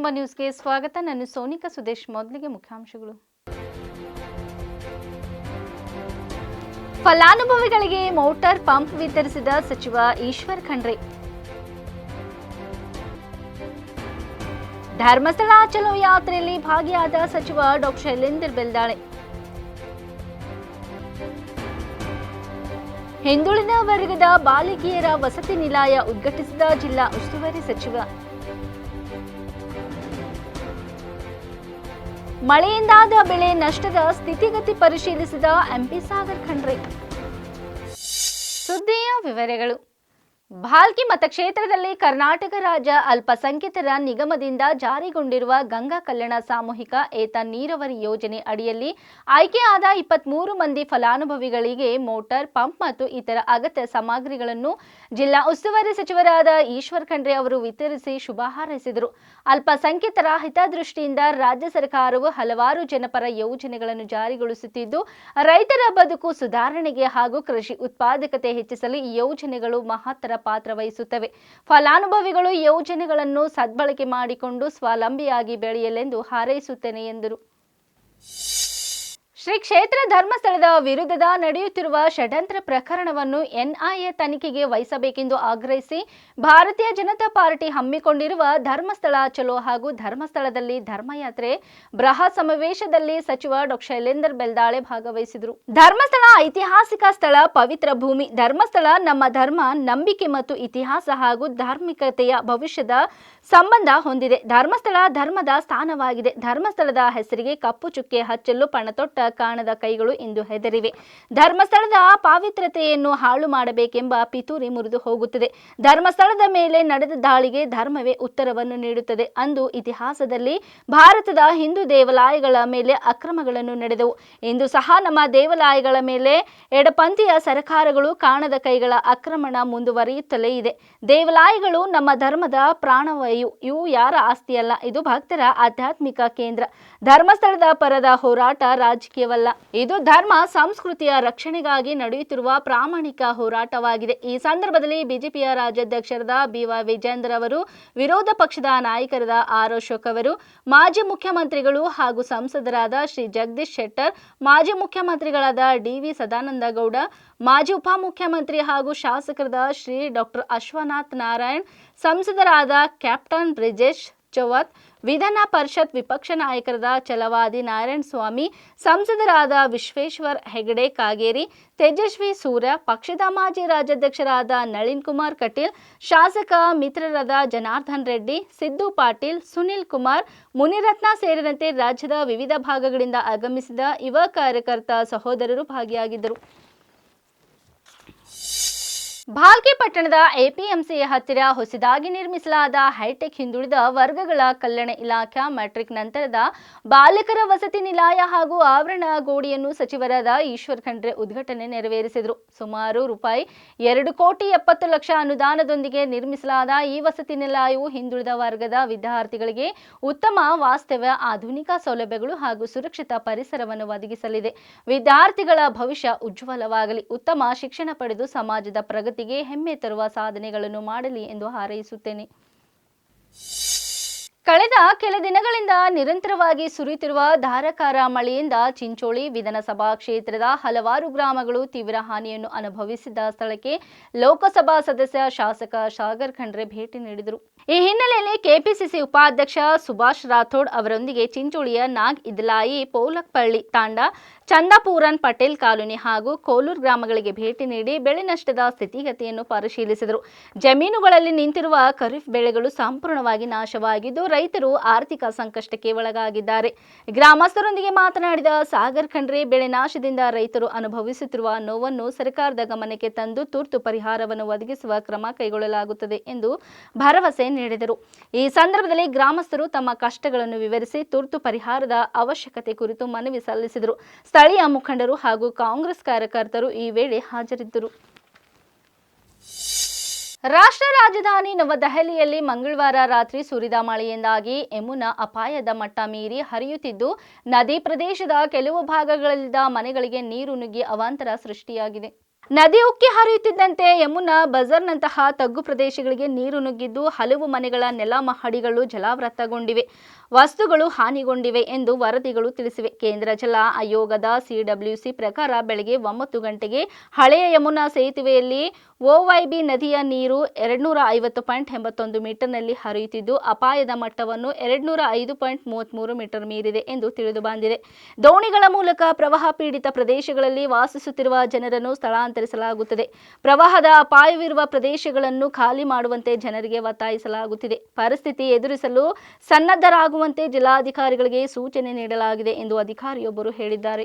ಕದಂಬ ನ್ಯೂಸ್ಗೆ ಸ್ವಾಗತ. ನಾನು ಸೋನಿಕಾ ಸುದೇಶ್. ಮೊದಲಿಗೆ ಮುಖ್ಯಾಂಶಗಳು. ಫಲಾನುಭವಿಗಳಿಗೆ ಮೋಟಾರ್ ಪಂಪ್ ವಿತರಿಸಿದ ಸಚಿವ ಈಶ್ವರ್ ಖಂಡ್ರೆ. ಧರ್ಮಸ್ಥಳ ಚಲೋ ಯಾತ್ರೆಯಲ್ಲಿ ಭಾಗಿಯಾದ ಸಚಿವ ಡಾಕ್ಟರ್ ಶೈಲೇಂದರ್ ಬೆಲ್ದಾಳೆ. ಹಿಂದುಳಿದ ವರ್ಗದ ಬಾಲಕಿಯರ ವಸತಿ ನಿಲಯ ಉದ್ಘಾಟಿಸಿದ ಜಿಲ್ಲಾ ಉಸ್ತುವಾರಿ ಸಚಿವ. ಮಳೆಯಿಂದಾದ ಬೆಳೆ ನಷ್ಟದ ಸ್ಥಿತಿಗತಿ ಪರಿಶೀಲಿಸಿದ ಎಂಪಿ ಸಾಗರ್ ಖಂಡ್ರೆ. ಸುದ್ದಿಯ ವಿವರಗಳು. ಭಾಲ್ಕಿ ಮತಕ್ಷೇತ್ರದಲ್ಲಿ ಕರ್ನಾಟಕ ರಾಜ್ಯ ಅಲ್ಪಸಂಖ್ಯಾತರ ನಿಗಮದಿಂದ ಜಾರಿಗೊಂಡಿರುವ ಗಂಗಾ ಕಲ್ಯಾಣ ಸಾಮೂಹಿಕ ಏತ ನೀರಾವರಿ ಯೋಜನೆ ಅಡಿಯಲ್ಲಿ ಆಯ್ಕೆಯಾದ ಇಪ್ಪತ್ಮೂರು ಮಂದಿ ಫಲಾನುಭವಿಗಳಿಗೆ ಮೋಟಾರ್ ಪಂಪ್ ಮತ್ತು ಇತರ ಅಗತ್ಯ ಸಾಮಗ್ರಿಗಳನ್ನು ಜಿಲ್ಲಾ ಉಸ್ತುವಾರಿ ಸಚಿವರಾದ ಈಶ್ವರ್ ಖಂಡ್ರೆ ಅವರು ವಿತರಿಸಿ ಶುಭ ಹಾರೈಸಿದರು ಅಲ್ಪಸಂಖ್ಯಾತರ ಹಿತದೃಷ್ಟಿಯಿಂದ ರಾಜ್ಯ ಸರ್ಕಾರವು ಹಲವಾರು ಜನಪರ ಯೋಜನೆಗಳನ್ನು ಜಾರಿಗೊಳಿಸುತ್ತಿದ್ದು, ರೈತರ ಬದುಕು ಸುಧಾರಣೆಗೆ ಹಾಗೂ ಕೃಷಿ ಉತ್ಪಾದಕತೆ ಹೆಚ್ಚಿಸಲು ಈ ಯೋಜನೆಗಳು ಮಹತ್ತರ ಪಾತ್ರ ವಹಿಸುತ್ತವೆ. ಫಲಾನುಭವಿಗಳು ಯೋಜನೆಗಳನ್ನು ಸದ್ಬಳಕೆ ಮಾಡಿಕೊಂಡು ಸ್ವಾವಲಂಬಿಯಾಗಿ ಬೆಳೆಯಲೆಂದು ಹಾರೈಸುತ್ತೇನೆ ಎಂದರು. ಶ್ರೀ ಕ್ಷೇತ್ರ ಧರ್ಮಸ್ಥಳದ ವಿರುದ್ಧದ ನಡೆಯುತ್ತಿರುವ ಷಡ್ಯಂತ್ರ ಪ್ರಕರಣವನ್ನು ಎನ್ಐಎ ತನಿಖೆಗೆ ವಹಿಸಬೇಕೆಂದು ಆಗ್ರಹಿಸಿ ಭಾರತೀಯ ಜನತಾ ಪಾರ್ಟಿ ಹಮ್ಮಿಕೊಂಡಿರುವ ಧರ್ಮಸ್ಥಳ ಚಲೋ ಹಾಗೂ ಧರ್ಮಸ್ಥಳದಲ್ಲಿ ಧರ್ಮಯಾತ್ರೆ, ಬೃಹತ್ ಸಮಾವೇಶದಲ್ಲಿ ಸಚಿವ ಡಾಕ್ಟರ್ ಶೈಲೇಂದರ್ ಬೆಲ್ದಾಳೆ ಭಾಗವಹಿಸಿದರು. ಧರ್ಮಸ್ಥಳ ಐತಿಹಾಸಿಕ ಸ್ಥಳ, ಪವಿತ್ರ ಭೂಮಿ. ಧರ್ಮಸ್ಥಳ ನಮ್ಮ ಧರ್ಮ, ನಂಬಿಕೆ ಮತ್ತು ಇತಿಹಾಸ ಹಾಗೂ ಧಾರ್ಮಿಕತೆಯ ಭವಿಷ್ಯದ ಸಂಬಂಧ ಹೊಂದಿದೆ. ಧರ್ಮಸ್ಥಳ ಧರ್ಮದ ಸ್ಥಾನವಾಗಿದೆ. ಧರ್ಮಸ್ಥಳದ ಹೆಸರಿಗೆ ಕಪ್ಪು ಚುಕ್ಕೆ ಹಚ್ಚಲು ಪಣತೊಟ್ಟ ಕಾಣದ ಕೈಗಳು ಇಂದು ಹೆದರಿವೆ. ಧರ್ಮಸ್ಥಳದ ಪಾವಿತ್ರತೆಯನ್ನು ಹಾಳು ಮಾಡಬೇಕೆಂಬ ಪಿತೂರಿ ಮುರಿದು ಹೋಗುತ್ತದೆ. ಧರ್ಮಸ್ಥಳದ ಮೇಲೆ ನಡೆದ ದಾಳಿಗೆ ಧರ್ಮವೇ ಉತ್ತರವನ್ನು ನೀಡುತ್ತದೆ ಅಂದು ಇತಿಹಾಸದಲ್ಲಿ ಭಾರತದ ಹಿಂದೂ ದೇವಾಲಯಗಳ ಮೇಲೆ ಅಕ್ರಮಗಳನ್ನು ನಡೆದವು. ಇಂದು ಸಹ ನಮ್ಮ ದೇವಾಲಯಗಳ ಮೇಲೆ ಎಡಪಂಥೀಯ ಸರ್ಕಾರಗಳು ಕಾಣದ ಕೈಗಳ ಆಕ್ರಮಣ ಮುಂದುವರಿಯುತ್ತಲೇ ಇದೆ. ದೇವಾಲಯಗಳು ನಮ್ಮ ಧರ್ಮದ ಪ್ರಾಣವಾಯು, ಇವು ಯಾರ ಆಸ್ತಿಯಲ್ಲ? ಇದು ಭಕ್ತರ ಆಧ್ಯಾತ್ಮಿಕ ಕೇಂದ್ರ. ಧರ್ಮಸ್ಥಳದ ಪರದ ಹೋರಾಟ ರಾಜಕೀಯವಲ್ಲ ಇದು ಧರ್ಮ, ಸಂಸ್ಕೃತಿಯ ರಕ್ಷಣೆಗಾಗಿ ನಡೆಯುತ್ತಿರುವ ಪ್ರಾಮಾಣಿಕ ಹೋರಾಟವಾಗಿದೆ. ಈ ಸಂದರ್ಭದಲ್ಲಿ ಬಿಜೆಪಿಯ ರಾಜ್ಯಾಧ್ಯಕ್ಷರಾದ ಬಿವೈ ವಿಜೇಂದ್ರ ಅವರು, ವಿರೋಧ ಪಕ್ಷದ ನಾಯಕರಾದ ಆರ್ ಅಶೋಕ್ ಅವರು, ಮಾಜಿ ಮುಖ್ಯಮಂತ್ರಿಗಳು ಹಾಗೂ ಸಂಸದರಾದ ಶ್ರೀ ಜಗದೀಶ್ ಶೆಟ್ಟರ್, ಮಾಜಿ ಮುಖ್ಯಮಂತ್ರಿಗಳಾದ ಡಿವಿ ಸದಾನಂದ ಗೌಡ, ಮಾಜಿ ಉಪಮುಖ್ಯಮಂತ್ರಿ ಹಾಗೂ ಶಾಸಕರಾದ ಶ್ರೀ ಡಾಕ್ಟರ್ ಅಶ್ವನಾಥ್ ನಾರಾಯಣ್, ಸಂಸದರಾದ ಕ್ಯಾಪ್ಟನ್ ಬ್ರಿಜೇಶ್ ಚೌವತ್ ವಿಧಾನ ಪರಿಷತ್ ವಿಪಕ್ಷ ನಾಯಕರಾದ ಛಲವಾದಿ ನಾರಾಯಣ ಸ್ವಾಮಿ, ಸಂಸದರಾದ ವಿಶ್ವೇಶ್ವರ್ ಹೆಗಡೆ ಕಾಗೇರಿ, ತೇಜಸ್ವಿ ಸೂರ್ಯ, ಪಕ್ಷದ ಮಾಜಿ ರಾಜ್ಯಾಧ್ಯಕ್ಷರಾದ ನಳಿನ್ ಕುಮಾರ್ ಕಟೀಲ್, ಶಾಸಕ ಮಿತ್ರರಾದ ಜನಾರ್ದನ್ ರೆಡ್ಡಿ, ಸಿದ್ದು ಪಾಟೀಲ್, ಸುನಿಲ್ ಕುಮಾರ್, ಮುನಿರತ್ನ ಸೇರಿದಂತೆ ರಾಜ್ಯದ ವಿವಿಧ ಭಾಗಗಳಿಂದ ಆಗಮಿಸಿದ ಯುವ ಕಾರ್ಯಕರ್ತ ಸಹೋದರರು ಭಾಗಿಯಾಗಿದ್ದರು. ಭಾಲ್ಕಿ ಪಟ್ಟಣದ ಎಪಿಎಂಸಿ ಹತ್ತಿರ ಹೊಸದಾಗಿ ನಿರ್ಮಿಸಲಾದ ಹೈಟೆಕ್ ಹಿಂದುಳಿದ ವರ್ಗಗಳ ಕಲ್ಯಾಣ ಇಲಾಖೆ ಮೆಟ್ರಿಕ್ ನಂತರದ ಬಾಲಕರ ವಸತಿ ನಿಲಯ ಹಾಗೂ ಆವರಣ ಗೋಡಿಯನ್ನು ಸಚಿವರಾದ ಈಶ್ವರ್ ಖಂಡ್ರೆ ಉದ್ಘಾಟನೆ ನೆರವೇರಿಸಿದರು. ಸುಮಾರು ರೂಪಾಯಿ ಎರಡು ಕೋಟಿ ಎಪ್ಪತ್ತು ಲಕ್ಷ ಅನುದಾನದೊಂದಿಗೆ ನಿರ್ಮಿಸಲಾದ ಈ ವಸತಿ ನಿಲಯವು ಹಿಂದುಳಿದ ವರ್ಗದ ವಿದ್ಯಾರ್ಥಿಗಳಿಗೆ ಉತ್ತಮ ವಾಸ್ತವ್ಯ, ಆಧುನಿಕ ಸೌಲಭ್ಯಗಳು ಹಾಗೂ ಸುರಕ್ಷಿತ ಪರಿಸರವನ್ನು ಒದಗಿಸಲಿದೆ. ವಿದ್ಯಾರ್ಥಿಗಳ ಭವಿಷ್ಯ ಉಜ್ವಲವಾಗಲಿ, ಉತ್ತಮ ಶಿಕ್ಷಣ ಪಡೆದು ಸಮಾಜದ ಪ್ರಗತಿಗೆ ಹೆಮ್ಮೆ ತರುವ ಸಾಧನೆಗಳನ್ನು ಮಾಡಲಿ ಎಂದು ಹಾರೈಸುತ್ತೇನೆ. ಕಳೆದ ಕೆಲ ದಿನಗಳಿಂದ ನಿರಂತರವಾಗಿ ಸುರಿಯುತ್ತಿರುವ ಧಾರಾಕಾರ ಮಳೆಯಿಂದ ಚಿಂಚೋಳಿ ವಿಧಾನಸಭಾ ಕ್ಷೇತ್ರದ ಹಲವಾರು ಗ್ರಾಮಗಳು ತೀವ್ರ ಹಾನಿಯನ್ನು ಅನುಭವಿಸಿದ್ದ ಸ್ಥಳಕ್ಕೆ ಲೋಕಸಭಾ ಸದಸ್ಯ ಶಾಸಕ ಸಾಗರ್ ಖಂಡ್ರೆ ಭೇಟಿ ನೀಡಿದರು. ಈ ಹಿನ್ನೆಲೆಯಲ್ಲಿ ಕೆಪಿಸಿಸಿ ಉಪಾಧ್ಯಕ್ಷ ಸುಭಾಷ್ ರಾಥೋಡ್ ಅವರೊಂದಿಗೆ ಚಿಂಚೋಳಿಯ ನಾಗ್ ಇದ್ಲಾಯಿ ಪೌಲಕ್ಪಳ್ಳಿ ತಾಂಡ, ಚಂದಾಪೂರನ್ ಪಟೇಲ್ ಕಾಲೋನಿ ಹಾಗೂ ಕೋಲೂರ್ ಗ್ರಾಮಗಳಿಗೆ ಭೇಟಿ ನೀಡಿ ಬೆಳೆ ನಷ್ಟದ ಸ್ಥಿತಿಗತಿಯನ್ನು ಪರಿಶೀಲಿಸಿದರು. ಜಮೀನುಗಳಲ್ಲಿ ನಿಂತಿರುವ ಖರೀಫ್ ಬೆಳೆಗಳು ಸಂಪೂರ್ಣವಾಗಿ ನಾಶವಾಗಿದ್ದು ರೈತರು ಆರ್ಥಿಕ ಸಂಕಷ್ಟಕ್ಕೆ ಒಳಗಾಗಿದ್ದಾರೆ. ಗ್ರಾಮಸ್ಥರೊಂದಿಗೆ ಮಾತನಾಡಿದ ಸಾಗರ್ ಖಂಡ್ರೆ, ಬೆಳೆ ನಾಶದಿಂದ ರೈತರು ಅನುಭವಿಸುತ್ತಿರುವ ನೋವನ್ನು ಸರ್ಕಾರದ ಗಮನಕ್ಕೆ ತಂದು ತುರ್ತು ಪರಿಹಾರವನ್ನು ಒದಗಿಸುವ ಕ್ರಮ ಕೈಗೊಳ್ಳಲಾಗುತ್ತದೆ ಎಂದು ಭರವಸೆ ನೀಡಿದರು. ಈ ಸಂದರ್ಭದಲ್ಲಿ ಗ್ರಾಮಸ್ಥರು ತಮ್ಮ ಕಷ್ಟಗಳನ್ನು ವಿವರಿಸಿ ತುರ್ತು ಪರಿಹಾರದ ಅವಶ್ಯಕತೆ ಕುರಿತು ಮನವಿ ಸಲ್ಲಿಸಿದರು. ಸ್ಥಳೀಯ ಮುಖಂಡರು ಹಾಗೂ ಕಾಂಗ್ರೆಸ್ ಕಾರ್ಯಕರ್ತರು ಈ ವೇಳೆ ಹಾಜರಿದ್ದರು. ರಾಷ್ಟ್ರ ರಾಜಧಾನಿ ನವದೆಹಲಿಯಲ್ಲಿ ಮಂಗಳವಾರ ರಾತ್ರಿ ಸುರಿದ ಮಳೆಯಿಂದಾಗಿ ಯಮುನಾ ಅಪಾಯದ ಮಟ್ಟ ಮೀರಿ ಹರಿಯುತ್ತಿದ್ದು, ನದಿ ಪ್ರದೇಶದ ಕೆಲವು ಭಾಗಗಳಲ್ಲಿದ್ದ ಮನೆಗಳಿಗೆ ನೀರು ನುಗ್ಗಿ ಅವಾಂತರ ಸೃಷ್ಟಿಯಾಗಿದೆ. ನದಿ ಉಕ್ಕಿ ಹರಿಯುತ್ತಿದ್ದಂತೆ ಯಮುನಾ ಬಜರ್ನಂತಹ ತಗ್ಗು ಪ್ರದೇಶಗಳಿಗೆ ನೀರು ನುಗ್ಗಿದ್ದು, ಹಲವು ಮನೆಗಳ ನೆಲ ಮಹಡಿಗಳು ಜಲಾವೃತಗೊಂಡಿವೆ. ವಸ್ತುಗಳು ಹಾನಿಗೊಂಡಿವೆ ಎಂದು ವರದಿಗಳು ತಿಳಿಸಿವೆ. ಕೇಂದ್ರ ಜಲ ಆಯೋಗದ ಸಿಡಬ್ಲ್ಯೂಸಿ ಪ್ರಕಾರ ಬೆಳಗ್ಗೆ ಒಂಬತ್ತು ಗಂಟೆಗೆ ಹಳೆಯ ಯಮುನಾ ಸೇತುವೆಯಲ್ಲಿ ಓವೈಬಿ ನದಿಯ ನೀರು ಎರಡ್ನೂರ ಐವತ್ತು ಪಾಯಿಂಟ್ ಎಂಬತ್ತೊಂದು ಮೀಟರ್ನಲ್ಲಿ ಹರಿಯುತ್ತಿದ್ದು, ಅಪಾಯದ ಮಟ್ಟವನ್ನು ಎರಡ್ನೂರ ಐದು ಪಾಯಿಂಟ್ ಮೂವತ್ತ್ಮೂರು ಮೀಟರ್ ಮೀರಿದೆ ಎಂದು ತಿಳಿದು ಬಂದಿದೆ. ದೋಣಿಗಳ ಮೂಲಕ ಪ್ರವಾಹ ಪೀಡಿತ ಪ್ರದೇಶಗಳಲ್ಲಿ ವಾಸಿಸುತ್ತಿರುವ ಜನರನ್ನು ಸ್ಥಳಾಂತರಿಸಲಾಗುತ್ತದೆ. ಪ್ರವಾಹದ ಅಪಾಯವಿರುವ ಪ್ರದೇಶಗಳನ್ನು ಖಾಲಿ ಮಾಡುವಂತೆ ಜನರಿಗೆ ಒತ್ತಾಯಿಸಲಾಗುತ್ತಿದೆ. ಪರಿಸ್ಥಿತಿ ಎದುರಿಸಲು ಸನ್ನದ್ಧರಾಗುವಂತೆ ಜಿಲ್ಲಾಧಿಕಾರಿಗಳಿಗೆ ಸೂಚನೆ ನೀಡಲಾಗಿದೆ ಎಂದು ಅಧಿಕಾರಿಯೊಬ್ಬರು ಹೇಳಿದ್ದಾರೆ.